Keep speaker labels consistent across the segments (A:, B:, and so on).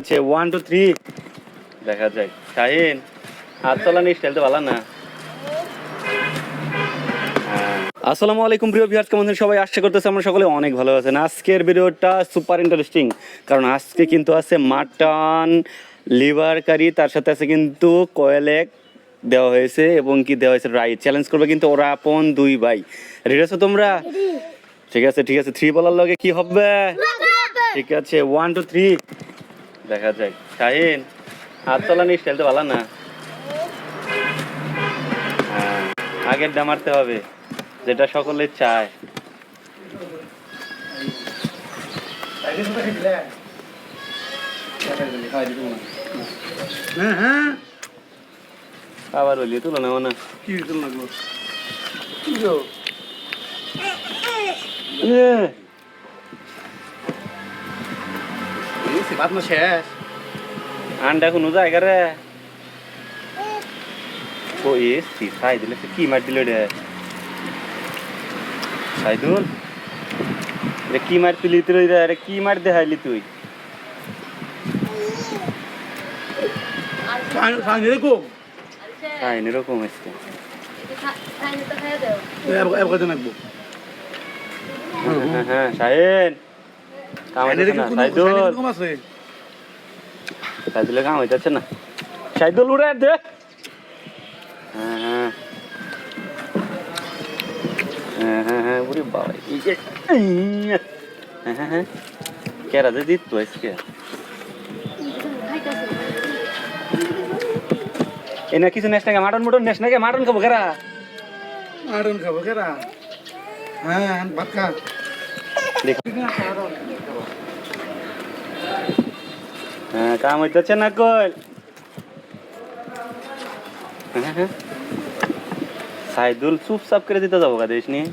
A: আছে one two three দেখা যাক। শাহিন হাত চালানি স্টাইল তো ভালো না। হ্যাঁ। আসসালামু আলাইকুম প্রিয় ভিউয়ার্স কেমন সবাই? আশা করতেছে আমরা সকলে অনেক ভালো আছেন। আজকের ভিডিওটা সুপার ইন্টারেস্টিং কারণ আজকে কিন্তু আছে মাটন লিভার কারি তার সাথে আছে কিন্তু কয়েলেক দেওয়া হয়েছে এবং কি দেওয়া হয়েছে রাইট চ্যালেঞ্জ করবে কিন্তু ওরা আপন দুই ভাই। রেডি আছো তোমরা? ঠিক আছে ঠিক আছে। থ্রি বলার লগে কি হবে? ঠিক আছে ওয়ান টু থ্রি দেখা যাক। শাহিন হাত চালানি স্টাইল তো ভালো না? হ্যাঁ আগের ডা মারতে হবে যেটা সকলে চায়।
B: হ্যাঁ হ্যাঁ।
A: আবার বলি তুলো না না
B: কি দিতে লাগল বাদ না শেষ
A: আন্ডা কোনো জায়গা রে। ও এসছি সাই দিলে কি মার দিল রে? সাইদুল? রে কি মার তুলি তুই রে রে কি মার দেখাইলি তুই?
B: সাইন এরকম?
A: সাই এরকম আজকে
B: এবার কাজে লাগবো
A: হ্যাঁ হ্যাঁ সাইন। সাইদুল। কাম হইতেছে না। সাইদুল উড়ে দে। হ্যাঁ হ্যাঁ। হ্যাঁ হ্যাঁ হ্যাঁ উরে বাবা হ্যাঁ হ্যাঁ হ্যাঁ। কেরা যে দিত তো আজকে? এ না কিছু নেস নাকি? মাটন মুটন নেস নাকি? মাটন খাব কেরা?
B: আড়ন খাব কেরা? হ্যাঁ ভাত খা।
A: দেখ। হ্যাঁ কাম হইতেছে না হ্যাঁ সাইদুল করে দিতে যাব কাদেশ নিয়ে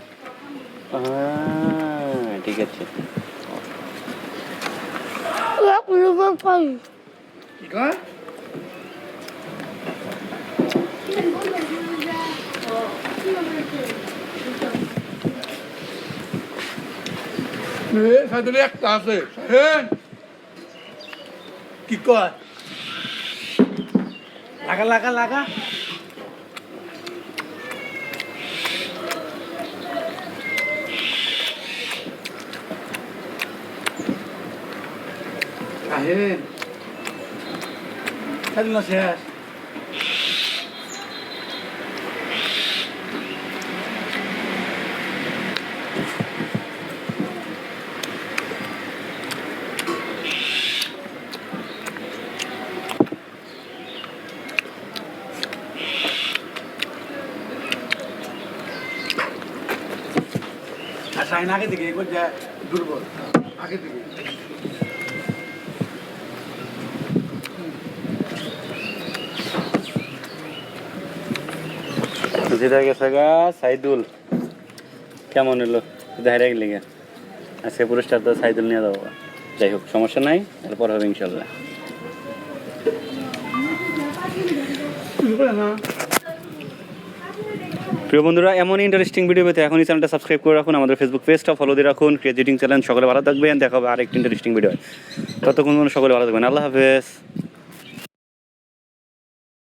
A: হ্যাঁ, ঠিক আছে।
B: একটা আছে। কি কয়? লাগা লাগা লাগা। আহে। না শেষ। আগে যা দুর্বল আগে
A: গেছে গা সাইদুল। কেমন এলো দেখা গেলে গা? আজকে পুরস্কার তো সাইদুল নিয়ে যাব। যাই হোক সমস্যা নাই এরপর হবে ইনশাল্লাহ। প্রিয় বন্ধুরা, এমন ইন্টারেস্টিং ভিডিও পেতে এখনই চ্যানেলটা সাবস্ক্রাইব করে রাখুন। আমাদের ফেসবুক পেজটা ফলো দিয়ে রাখুন। ক্রিয়েটিং চ্যানেল সকলে ভালো থাকবেন। দেখা হবে আরেকটি ইন্টারেস্টিং ভিডিও ততক্ষণ সকলে ভালো থাকবেন। আল্লাহ হাফেজ।